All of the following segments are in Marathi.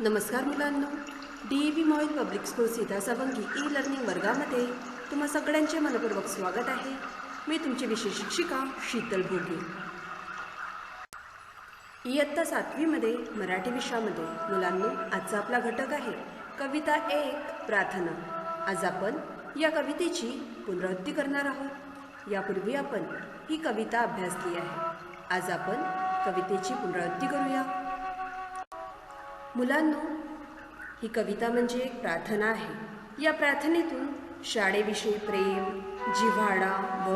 नमस्कार मुलांनो. D A V MOIL public school Sitasawangi e learning वर्गामध्ये तुम्हा सगळ्यांचे मनपूर्वक स्वागत आहे. मी तुमची विशेष शिक्षिका शीतल भोगे. इयत्ता सातवीमध्ये मराठी विषयामध्ये मुलांनो आजचा आपला घटक आहे कविता एक प्रार्थना. आज आपण या कवितेची पुनरावृत्ती करणार आहोत. यापूर्वी आपण ही कविता अभ्यासली आहे. आज आपण कवितेची पुनरावृत्ती करूया. मुलांनो ही कविता म्हणजे एक प्रार्थना आहे. या प्रार्थनेतून शाळेविषयी प्रेम जिव्हाळा व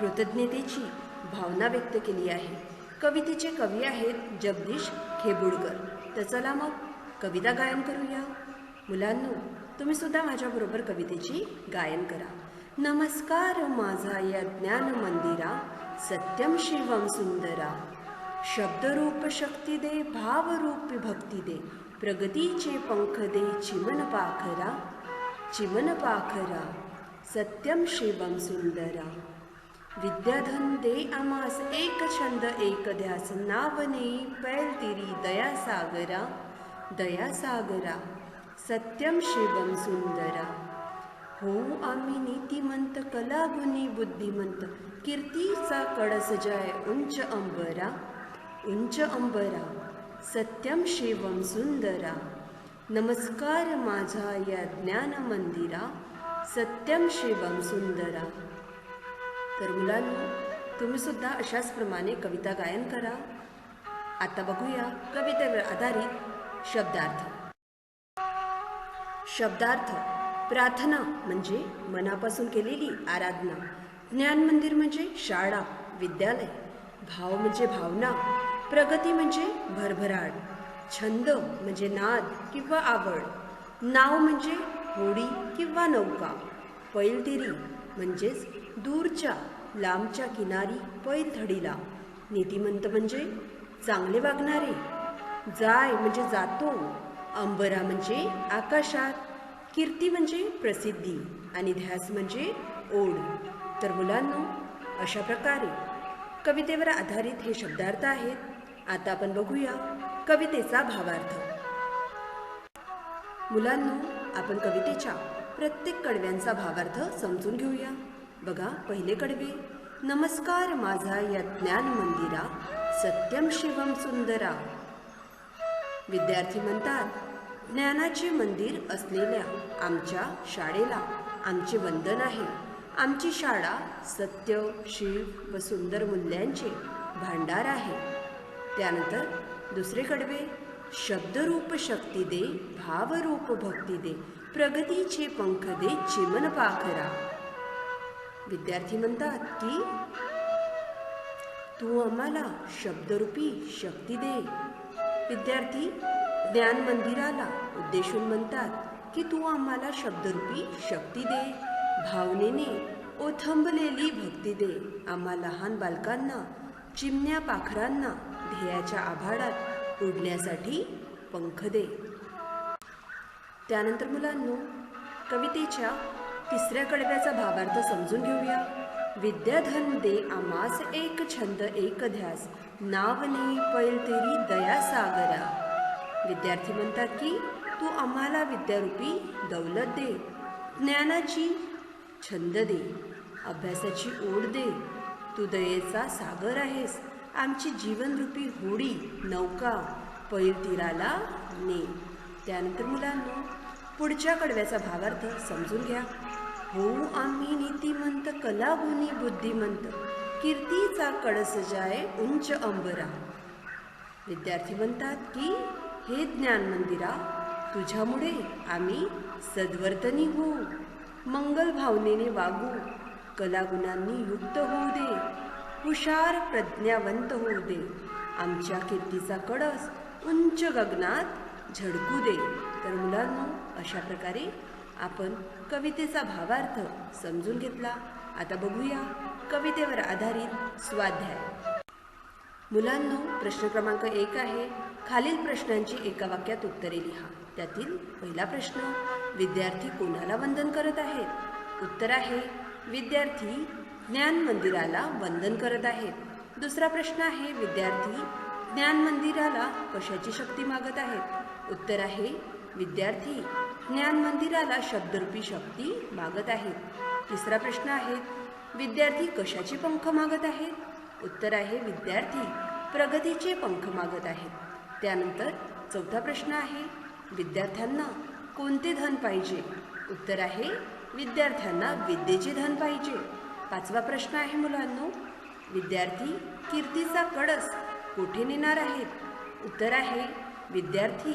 कृतज्ञतेची भावना व्यक्त केली आहे. कवितेचे कवी आहेत जगदीश खेबुडकर. तर चला मग कविता गायन करूया. मुलांनो तुम्ही सुद्धा माझ्याबरोबर कवितेची गायन करा. नमस्कार माझा या ज्ञान मंदिरा सत्यम शिवम सुंदरा. शब्दरूप शक्ती दे भावरूप भक्ती दे प्रगतीचे पंख दे चिमन पाखरा चिमन पाखरा सत्यम शिवम सुंदरा। विद्याधन दे आमास एक छंद एक ध्यास नावने पैल तिरी दया सागरा दया सागरा सत्यम शिवम सुंदरा। हो आम्ही नीतिमंत कलागुणी बुद्धिमंत कीर्तीचा कळस जय उंच अंबरा। इंच अंबरा सत्यम शिवम सुंदरा. नमस्कार माझा या ज्ञान मंदिरा सत्यम शिवम सुंदरा. तर मुलांनो तुम्ही सुद्धा अशाच प्रमाणे कविता गायन करा. आता बघूया कवितेवर आधारित शब्दार्थ. शब्दार्थ प्रार्थना म्हणजे मनापासून केलेली आराधना. ज्ञान मंदिर म्हणजे शाळा विद्यालय. भाव म्हणजे भावना. प्रगती म्हणजे भरभराट छंद म्हणजे नाद किंवा आवड नाव म्हणजे होडी किंवा नौका पैलतिरी म्हणजेच दूरच्या लांबच्या किनारी पैलथडीला नीतिमंत म्हणजे चांगले वागणारे जाय म्हणजे जातो अंबरा म्हणजे आकाशात कीर्ती म्हणजे प्रसिद्धी आणि ध्यास म्हणजे ओढ. तर मुलांनो अशा प्रकारे कवितेवर आधारित हे शब्दार्थ आहेत. आता आपण बघूया कवितेचा भावार्थ. मुलांनो आपण कवितेच्या प्रत्येक कडव्यांचा भावार्थ समजून घेऊया. बघा पहिले कडवे. नमस्कार माझा या ज्ञान मंदिरा सत्यम शिवम सुंदरा. विद्यार्थी म्हणतात ज्ञानाचे मंदिर असलेल्या आमच्या शाळेला आमचे वंदन आहे. आमची शाळा सत्य शिव व सुंदर मूल्यांचे भांडार आहे. त्यानंतर दुसरे कडवे शब्दरूप शक्ती दे भावरूप भक्ती दे प्रगतीचे पंख दे चिमन पाखरा. विद्यार्थी म्हणतात की तू आम्हाला शब्दरूपी शक्ती दे. विद्यार्थी ज्ञान मंदिराला उद्देशून म्हणतात की तू आम्हाला शब्दरूपी शक्ती दे भावनेने ओथंबलेली भक्ती दे आम्हा लहान बालकांना चिमण्या पाखरांना ध्येयाच्या आभाळात उडण्यासाठी पंख दे. त्यानंतर मुलांनो कवितेच्या तिसऱ्या कडव्याचा भावार्थ समजून घेऊया. विद्याधन दे आमास एक छंद एक ध्यास. नाव नाही पैल तेरी दया सागरा. विद्यार्थी म्हणतात की तू आम्हाला विद्यारूपी दौलत दे. ज्ञानाची छंद दे. अभ्यासाची ओढ दे. तू दयेचा सागर आहेस. आमची जीवनरूपी होडी नौका पैरतीराला ने. त्यानंतर मुलांनो पुढच्या कडव्याचा भावार्थ समजून घ्या. हो आम्ही नीतिमंत कलागुणी बुद्धिमंत. कीर्तीचा कळस जाय उंच अंबरा. विद्यार्थी म्हणतात की हे ज्ञान मंदिरा तुझ्यामुळे आम्ही सद्वर्तनी होऊ. मंगल भावनेने वागू. कलागुणांनी युक्त होऊ दे. हुशार प्रज्ञावंत होऊ दे. आमच्या कीर्तीचा कडस उंच गगनात झडकू दे. तर मुलांनो अशा प्रकारे आपण कवितेचा भावार्थ समजून घेतला. आता बघूया कवितेवर आधारित स्वाध्याय. मुलांनो प्रश्न क्रमांक एक आहे. खालील प्रश्नांची एका वाक्यात उत्तरे लिहा. त्यातील पहिला प्रश्न विद्यार्थी कोणाला वंदन करत आहेत? उत्तर आहे विद्यार्थी ज्ञान मंदिराला वंदन करत आहेत. दुसरा प्रश्न आहे विद्यार्थी ज्ञान मंदिराला कशाची शक्ती मागत आहेत? उत्तर आहे विद्यार्थी ज्ञान मंदिराला शब्दरूपी शक्ती मागत आहेत. तिसरा प्रश्न आहे विद्यार्थी कशाचे पंख मागत आहेत? उत्तर आहे विद्यार्थी प्रगतीचे पंख मागत आहेत. त्यानंतर चौथा प्रश्न आहे विद्यार्थ्यांना कोणते धन पाहिजे? उत्तर आहे विद्यार्थ्यांना विद्येचे धन पाहिजे. पाचवा प्रश्न आहे मुलांनो. विद्यार्थी कीर्तीचा कळस कोठे नेणार आहेत? उत्तर आहे विद्यार्थी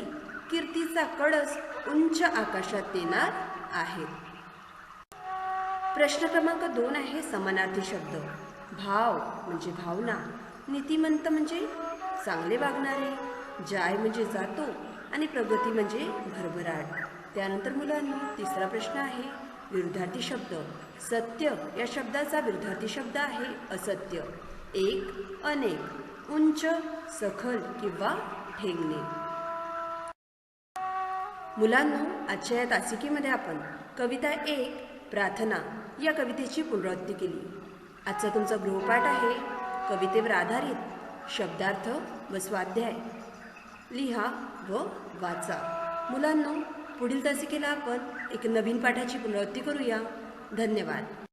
कीर्तीचा कळस उंच आकाशात नेणार आहेत. प्रश्न क्रमांक दोन आहे समानार्थी शब्द. भाव म्हणजे भावना. नीतिमंत म्हणजे चांगले वागणारे जाय म्हणजे जातो आणि प्रगती म्हणजे भरभराट. त्यानंतर मुलांनी तिसरा प्रश्न आहे विरुद्धार्थी शब्द. सत्य या शब्दाचा विरुद्धार्थी शब्द आहे असत्य. एक अनेक उंच सखल किंवा ठेंगणे. मुलांनो आजच्या या तासिकेमध्ये आपण कविता एक प्रार्थना या कवितेची पुनरावृत्ती केली. आजचा तुमचा गृहपाठ आहे कवितेवर आधारित शब्दार्थ व स्वाध्याय. लिहा व वाचा. मुलांनो पुढील तासिकेला आपण एक नवीन पाठाची पुनरावृत्ती करूया. धन्यवाद.